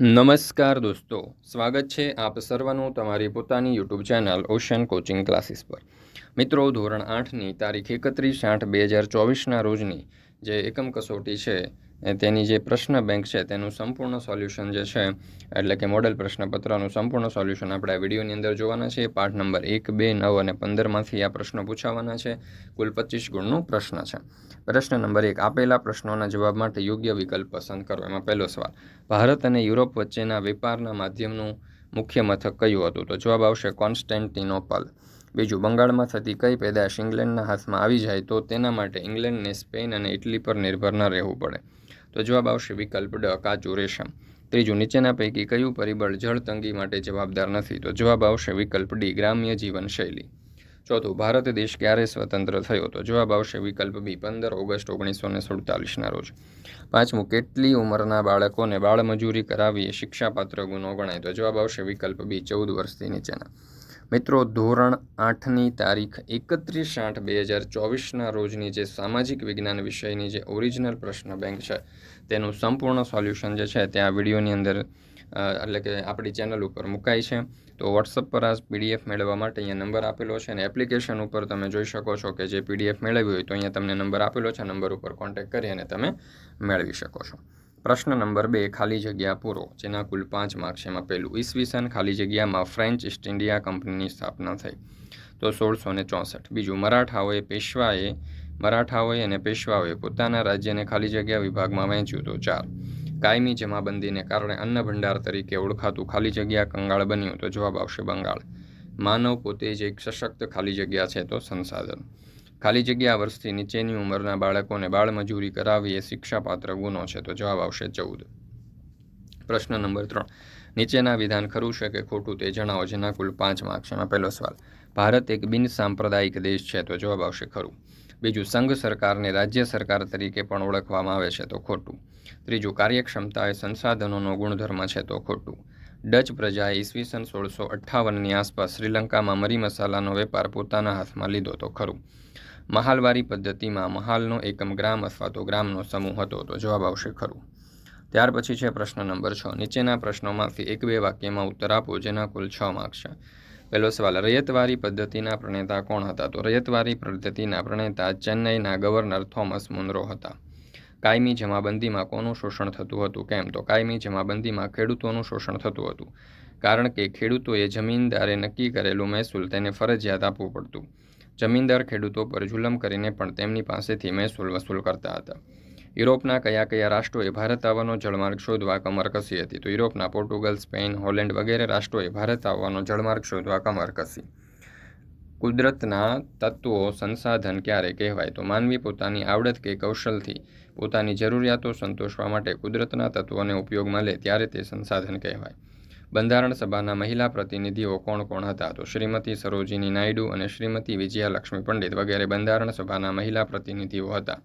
નમસ્કાર દોસ્તો, સ્વાગત છે આપ સર્વનું તમારી પોતાની YouTube channel ocean coaching classes પર. મિત્રો, ધોરણ આઠની તારીખ એકત્રીસ આઠ બે હજાર ચોવીસના રોજની જે એકમ કસોટી છે તેની જે પ્રશ્ન બેંક છે, તેનું સંપૂર્ણ સોલ્યુશન જે છે, એટલે કે મોડેલ પ્રશ્નપત્રનું સંપૂર્ણ સોલ્યુશન આપણે આ વિડીયોની અંદર જોવાના છે પાઠ નંબર એક, બે, નવ અને પંદરમાંથી આ પ્રશ્નો પૂછાવાના છે. કુલ પચીસ ગુણનો પ્રશ્ન છે. પ્રશ્ન નંબર એક, આપેલા પ્રશ્નોના જવાબ માટે યોગ્ય વિકલ્પ પસંદ કરો. એમાં પહેલો સવાલ, ભારત અને યુરોપ વચ્ચેના વેપારના માધ્યમનું મુખ્ય મથક કયું હતું? તો જવાબ આવશે કોન્સ્ટેન્ટિનોપલ. બીજું, બંગાળમાં થતી કઈ પેદાશ ઇંગ્લેન્ડના હાથમાં આવી જાય તો તેના માટે ઇંગ્લેન્ડને સ્પેન અને ઇટલી પર નિર્ભર ન રહેવું પડે. તો જવાબ આવશે વિકલ્પ ડ કાચુરેશમ ત્રીજું, નીચેના પૈકી કયું પરિબળ જળ તંગી માટે જવાબદાર નથી? તો જવાબ આવશે વિકલ્પ ડી, ગ્રામ્ય જીવનશૈલી. ચોથું, ભારત દેશ ક્યારે સ્વતંત્ર થયો? તો જવાબ આવશે વિકલ્પ બી, પંદર ઓગસ્ટ ઓગણીસો ને સુડતાલીસના રોજ. પાંચમું, કેટલી ઉંમરના બાળકોને બાળમજૂરી કરાવી શિક્ષાપાત્ર ગુનો ગણાય? તો જવાબ આવશે વિકલ્પ બી, ચૌદ વર્ષથી નીચેના. મિત્રો, ધોરણ આઠની તારીખ એકત્રીસ આઠ બે હજાર ચોવીસના રોજની જે સામાજિક વિજ્ઞાન વિષયની જે ઓરિજિનલ પ્રશ્ન બેંક છે, તેનું સંપૂર્ણ સોલ્યુશન જે છે, તે આ વિડીયોની અંદર એટલે કે આપણી ચેનલ ઉપર મુકાય છે. તો વોટ્સઅપ પર આ પીડીએફ મેળવવા માટે અહીંયા નંબર આપેલો છે અને એપ્લિકેશન ઉપર તમે જોઈ શકો છો કે જે પીડીએફ મેળવી હોય તો અહીંયા તમને નંબર આપેલો છે નંબર ઉપર કોન્ટેક્ટ કરી અને તમે મેળવી શકો છો. પ્રશ્ન નંબર બે, ખાલી જગ્યા પૂરો, જેના કુલ પાંચ માર્ક્સ એમાં પહેલું ઈસવીસન, ખાલી જગ્યામાં ફ્રેન્ચ ઇસ્ટ ઇન્ડિયા કંપનીની સ્થાપના થઈ. તો સોળસો ને ચોસઠ. બીજું, મરાઠાઓએ પેશવાએ, મરાઠાઓએ અને પેશવાઓએ પોતાના રાજ્યને ખાલી જગ્યા વિભાગમાં વહેંચ્યું. તો ચાર. કાયમી જમાબંધીને કારણે અન્ન ભંડાર તરીકે ઓળખાતું ખાલી જગ્યા કંગાળ બન્યું. તો જવાબ આવશે બંગાળ. માનવ પોતે જ એક સશક્ત ખાલી જગ્યા છે. તો સંસાધન. ખાલી જગ્યા વર્ષથી નીચેની ઉંમરના બાળકોને બાળમજૂરી કરાવી એ શિક્ષાપાત્ર ગુનો છે, તો જવાબ આવશે ચૌદ. પ્રશ્ન નંબર ત્રણ. નીચેના વિધાન ખરું છે કે ખોટું તે જણાવો, જેના કુલ પાંચ માર્ક છે? પહેલો સવાલ. ભારત એક બિન સાંપ્રદાયિક દેશ છે, તો જવાબ આવશે ખરું. બીજું, સંઘ સરકારને રાજ્ય સરકાર તરીકે પણ ઓળખવામાં આવે છે, તો ખોટું. ત્રીજું, કાર્યક્ષમતા એ સંસાધનોનો ગુણધર્મ છે, તો ખોટું. ડચ પ્રજાએ ઈસવીસન સોળસો અઠ્ઠાવનની આસપાસ શ્રીલંકામાં મરી મસાલાનો વેપાર પોતાના હાથમાં લીધો, તો ખરું. મહાલવારી પદ્ધતિમાં મહાલનો એકમ ગ્રામ અથવા તો ગ્રામનો સમૂહ હતો, તો જવાબ આવશે ખરું. ત્યાર પછી છે પ્રશ્ન નંબર છ. નીચેના પ્રશ્નોમાંથી એક બે વાક્યમાં ઉત્તર આપો, જેના કુલ છ માર્ક છે. પહેલો સવાલ, રયતવારી પદ્ધતિના પ્રણેતા કોણ હતા? તો રયતવારી પદ્ધતિના પ્રણેતા ચેન્નઈના ગવર્નર થોમસ મુનરો હતા. કાયમી જમાબંધીમાં કોનું શોષણ થતું હતું, કેમ? તો કાયમી જમાબંધીમાં ખેડૂતોનું શોષણ થતું હતું. કારણ કે ખેડૂતોએ જમીનદારે નક્કી કરેલું મહેસૂલ તેને ફરજિયાત આપવું પડતું. જમીનદાર ખેડૂતો પર જુલમ કરીને પણ તેમની પાસેથી મહેસૂલ વસૂલ કરતા હતા. યુરોપના કયા કયા રાષ્ટ્રોએ ભારત આવવાનો જળમાર્ગ શોધવા કમર કસી હતી? તો યુરોપના પોર્ટુગલ, સ્પેન, હોલેન્ડ વગેરે રાષ્ટ્રોએ ભારત આવવાનો જળમાર્ગ શોધવા કમર કસી. કુદરતના તત્વો સંસાધન ક્યારે કહેવાય? તો માનવી પોતાની આવડત કે કૌશલથી પોતાની જરૂરિયાતો સંતોષવા માટે કુદરતના તત્વોને ઉપયોગમાં લે ત્યારે તે સંસાધન કહેવાય. બંધારણ સભાના મહિલા પ્રતિનિધિઓ કોણ કોણ હતા? તો શ્રીમતી સરોજીની નાયડુ અને શ્રીમતી વિજયાલક્ષ્મી પંડિત વગેરે બંધારણ સભાના મહિલા પ્રતિનિધિઓ હતા.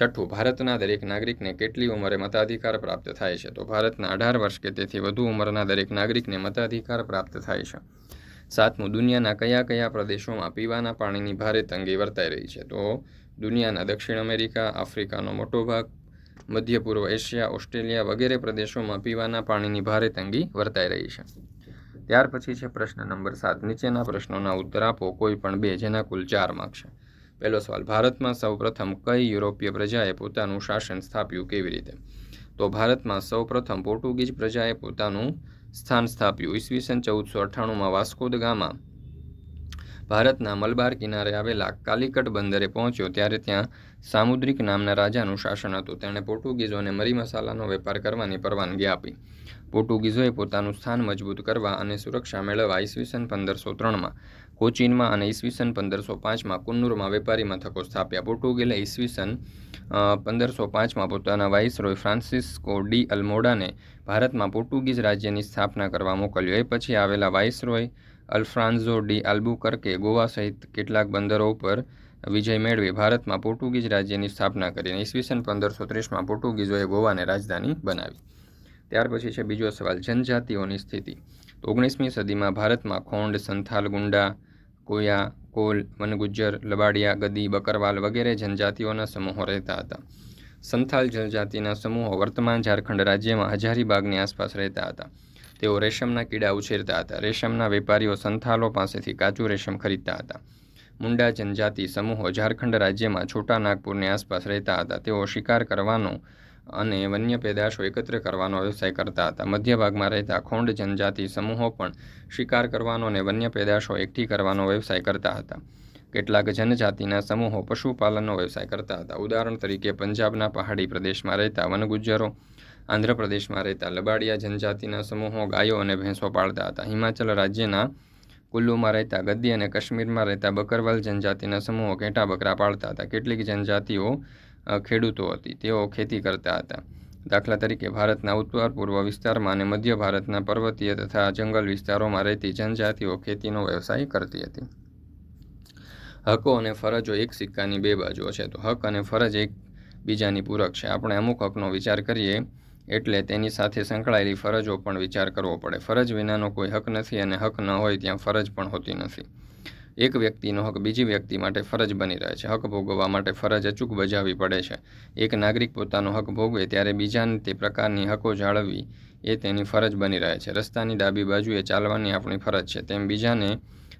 છઠ્ઠું, ભારતના દરેક નાગરિકને કેટલી ઉંમરે મતાધિકાર પ્રાપ્ત થાય છે? તો ભારતના અઢાર વર્ષ કે તેથી વધુ ઉંમરના દરેક નાગરિકને મતાધિકાર પ્રાપ્ત થાય છે. સાતમું, દુનિયાના કયા કયા પ્રદેશોમાં પીવાના પાણીની ભારે તંગી વર્તાઈ રહી છે? તો દુનિયાના દક્ષિણ અમેરિકા, આફ્રિકાનો મોટો ભાગ મધ્ય પૂર્વ એશિયા, ઓસ્ટ્રેલિયા વગેરે પ્રદેશોમાં પીવાના પાણીની ભારે તંગી વર્તાઈ રહી છે. ત્યાર પછી છે પ્રશ્ન નંબર સાત. નીચેના પ્રશ્નોના ઉત્તર આપો. કોઈ પણ બે, જેના કુલ ચાર માર્ક છે. પહેલો સવાલ. ભારતમાં સૌપ્રથમ કઈ યુરોપીય પ્રજાએ પોતાનું શાસન સ્થાપ્યું કેવી રીતે? તો ભારતમાં સૌપ્રથમ પોર્ટુગીઝ પ્રજાએ પોતાનું સ્થાન સ્થાપ્યું. ઈસવીસન ચૌદસો અઠ્ઠાણુંમાં વાસ્કો દ ગામા ભારતના મલબાર કિનારે આવેલા કાલિકટ બંદરે પહોંચ્યો ત્યારે ત્યાં સામુદ્રિક નામના રાજાનું શાસન હતું. તેણે પોર્ટુગીઝોને મરી મસાલાનો વેપાર કરવાની પરવાનગી આપી. પોર્ટુગીઝોએ પોતાનું સ્થાન મજબૂત કરવા અને સુરક્ષા મેળવવા ઈસવીસન પંદરસો ત્રણમાં કોચીનમાં અને ઈસવીસન પંદરસો પાંચમાં કુન્નુરમાં વેપારી મથકો સ્થાપ્યા. પોર્ટુગીલે ઈસવીસન પંદરસો પાંચમાં પોતાના વાઇસરોય ફ્રાન્સિસ્કો ડી અલ્મોડાને ભારતમાં પોર્ટુગીઝ રાજ્યની સ્થાપના કરવા મોકલ્યો. એ પછી આવેલા viceroy Alfonso de Albuquerque Goa સહિત કેટલાક બંદરો ઉપર વિજય મેળવી ભારતમાં પોર્ટુગીઝ રાજ્યની સ્થાપના કરી અને ઈસવીસન પંદરસો ત્રીસમાં પોર્ટુગીઝોએ ગોવાને રાજધાની બનાવી. ત્યાર પછી છે બીજો સવાલ, જનજાતિઓની સ્થિતિ. ઓગણીસમી સદીમાં ભારતમાં ખોંડ, સંથાલ, ગુંડા, કોયા, કોલ, વનગુજ્જર, લબાડિયા, ગદી, બકરવાલ વગેરે જનજાતિઓના સમૂહો રહેતા હતા. સંથાલ જનજાતિના સમૂહો વર્તમાન ઝારખંડ રાજ્યમાં હજારીબાગની આસપાસ રહેતા હતા. તેઓ રેશમના કીડા ઉછેરતા હતા. રેશમના વેપારીઓ સંથાલો પાસેથી કાચું રેશમ ખરીદતા હતા. મુંડા જનજાતિ સમૂહો ઝારખંડ રાજ્યમાં છોટા નાગપુરની આસપાસ રહેતા હતા. તેઓ શિકાર કરવાનો અને વન્ય પેદાશો એકત્ર કરવાનો વ્યવસાય કરતા હતા. મધ્ય ભાગમાં રહેતા ખોંડ જનજાતિ સમૂહો પણ શિકાર કરવાનો અને વન્ય પેદાશો એકઠી કરવાનો વ્યવસાય કરતા હતા. કેટલાક જનજાતિના સમૂહો પશુપાલનનો વ્યવસાય કરતા હતા. ઉદાહરણ તરીકે, પંજાબના પહાડી પ્રદેશમાં રહેતા વનગુજ્જરો, આંધ્રપ્રદેશમાં રહેતા લબાડિયા જનજાતિના સમૂહો ગાયો અને ભેંસો પાળતા હતા. હિમાચલ રાજ્યના કુલ્લુમાં રહેતા ગદ્દી અને કાશ્મીરમાં રહેતા બકરવાલ જનજાતિના સમૂહો ઘેટા બકરા પાળતા હતા. કેટલીક જનજાતિઓ ખેડૂતો હતી. તેઓ ખેતી કરતા હતા. દાખલા તરીકે ભારતના ઉત્તર, પૂર્વ વિસ્તારમાં અને મધ્ય ભારતના પર્વતીય તથા જંગલ વિસ્તારોમાં રહેતી જનજાતિઓ ખેતીનો વ્યવસાય કરતી હતી. હકો અને ફરજો એક સિક્કાની બે બાજુઓ છે. તો હક અને ફરજ એક બીજાની પૂરક છે. આપણે અમુક હકનો વિચાર કરીએ એટલે તેની સાથે સંકળાયેલી ફરજો પણ વિચાર કરવો પડે. ફરજ વિનાનો કોઈ હક નથી અને હક ન હોય ત્યાં ફરજ પણ હોતી નથી. એક વ્યક્તિનો હક બીજી વ્યક્તિ માટે ફરજ બની રહે છે. હક ભોગવવા માટે ફરજ અચૂક બજાવવી પડે છે. એક નાગરિક પોતાનો હક ભોગવે ત્યારે બીજાને તે પ્રકારની હકો જાળવવી એ તેની ફરજ બની રહે છે. રસ્તાની ડાબી બાજુએ ચાલવાની આપણી ફરજ છે, તેમ બીજાને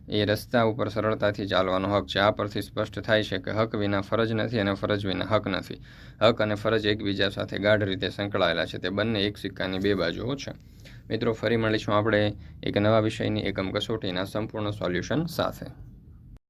એ રસ્તા ઉપર સરળતાથી ચાલવાનો હક છે. આ પરથી સ્પષ્ટ થાય છે કે હક વિના ફરજ નથી અને ફરજ વિના હક નથી. હક અને ફરજ એકબીજા સાથે ગાઢ રીતે સંકળાયેલા છે. તે બંને એક સિક્કાની બે બાજુઓ છે. મિત્રો, ફરી મળીશું આપણે એક નવા વિષયની એકમ કસોટીના સંપૂર્ણ સોલ્યુશન સાથે.